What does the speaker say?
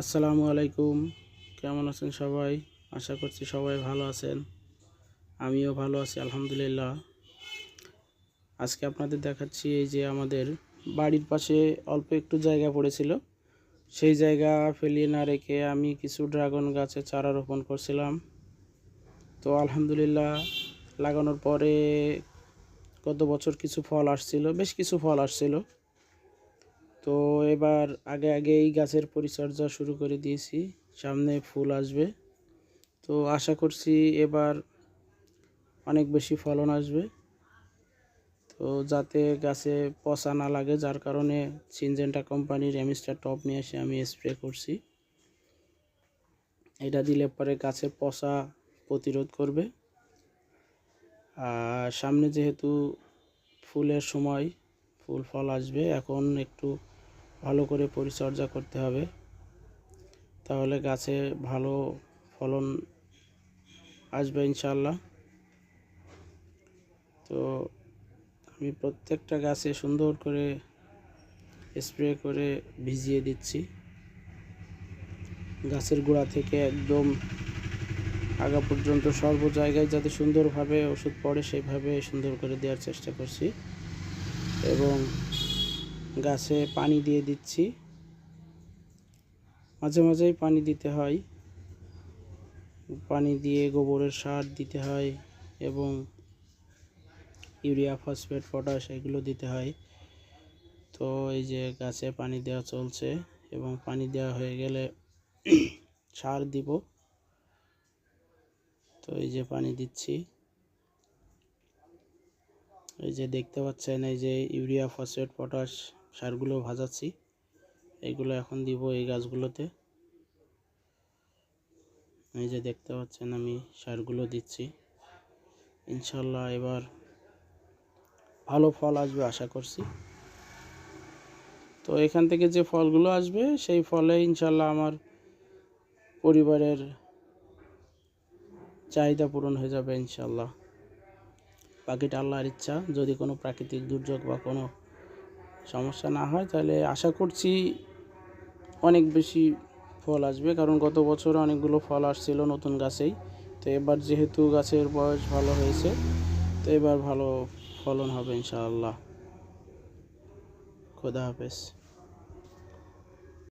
আসসালামু আলাইকুম। কেমন আছেন সবাই? আশা করছি সবাই ভালো আছেন। আমিও ভালো আছি, আলহামদুলিল্লাহ। আজকে আপনাদের দেখাচ্ছি এই যে আমাদের বাড়ির পাশে অল্প একটু জায়গা পড়েছিল। সেই জায়গা ফেলিয়ে না রেখে আমি কিছু ড্রাগন গাছে চারা রোপণ করছিলাম। তো আলহামদুলিল্লাহ, লাগানোর পরে গত বছর কিছু ফল আসছিল, বেশ কিছু ফল আসছিল। তো এবার আগে আগে এই গাছের পরিচর্যা শুরু করে দিয়েছি, সামনে ফুল আসবে। তো আশা করছি এবার অনেক বেশি ফলন আসবে। তো যাতে গাছে পচা না লাগে, যার কারণে সিনজেন্টা কোম্পানির এমিস্টার টপ নিয়ে এসে আমি স্প্রে করছি। এটা দিলে পরে গাছের পচা প্রতিরোধ করবে। আর সামনে যেহেতু ফুলের সময় ফুল ফল আসবে, এখন একটু ভালো করে পরিচর্যা করতে হবে। তাহলে গাছে ভালো ফলন আসবে ইনশাল্লাহ তো আমি প্রত্যেকটা গাছে সুন্দর করে স্প্রে করে ভিজিয়ে দিচ্ছি। গাছের গোড়া থেকে একদম আগা পর্যন্ত সর্ব জায়গায় যাতে সুন্দরভাবে ওষুধ পড়ে সেইভাবে সুন্দর করে দেওয়ার চেষ্টা করছি। এবং গাছে পানি দিয়ে দিচ্ছি। মাঝে মাঝেই পানি দিতে হয়। পানি দিয়ে গোবরের সার দিতে হয় এবং ইউরিয়া, ফসফেট, পটাশ এগুলো দিতে হয়। তো এই যে গাছে পানি দেওয়া চলছে এবং পানি দেওয়া হয়ে গেলে সার দিব। তো এই যে পানি দিচ্ছি। এই যে দেখতে পাচ্ছেন, এই যে ইউরিয়া, ফসফেট, পটাশ সারগুলো ভাজাচ্ছি। এগুলো এখন দিব এই গাছগুলোতে। এই যে দেখতে পাচ্ছেন আমি সারগুলো দিচ্ছি। ইনশাল্লাহ এবার ভালো ফল আসবে আশা করছি। তো এখান থেকে যে ফলগুলো আসবে, সেই ফলে ইনশাল্লাহ আমার পরিবারের চাহিদা পূরণ হয়ে যাবে ইনশাল্লাহ। বাকিটা আল্লাহর ইচ্ছা, যদি কোনো প্রাকৃতিক দুর্যোগ বা কোনো সমস্যা না হয়, তাহলে আশা করছি অনেক বেশি ফল আসবে, কারণ গত বছর অনেকগুলো ফল আসছিল নতুন গাছেই। তো এবার যেহেতু গাছের বয়স ভালো হয়েছে, তো এবার ভালো ফলন হবে ইনশাআল্লাহ। খোদা হাফেজ।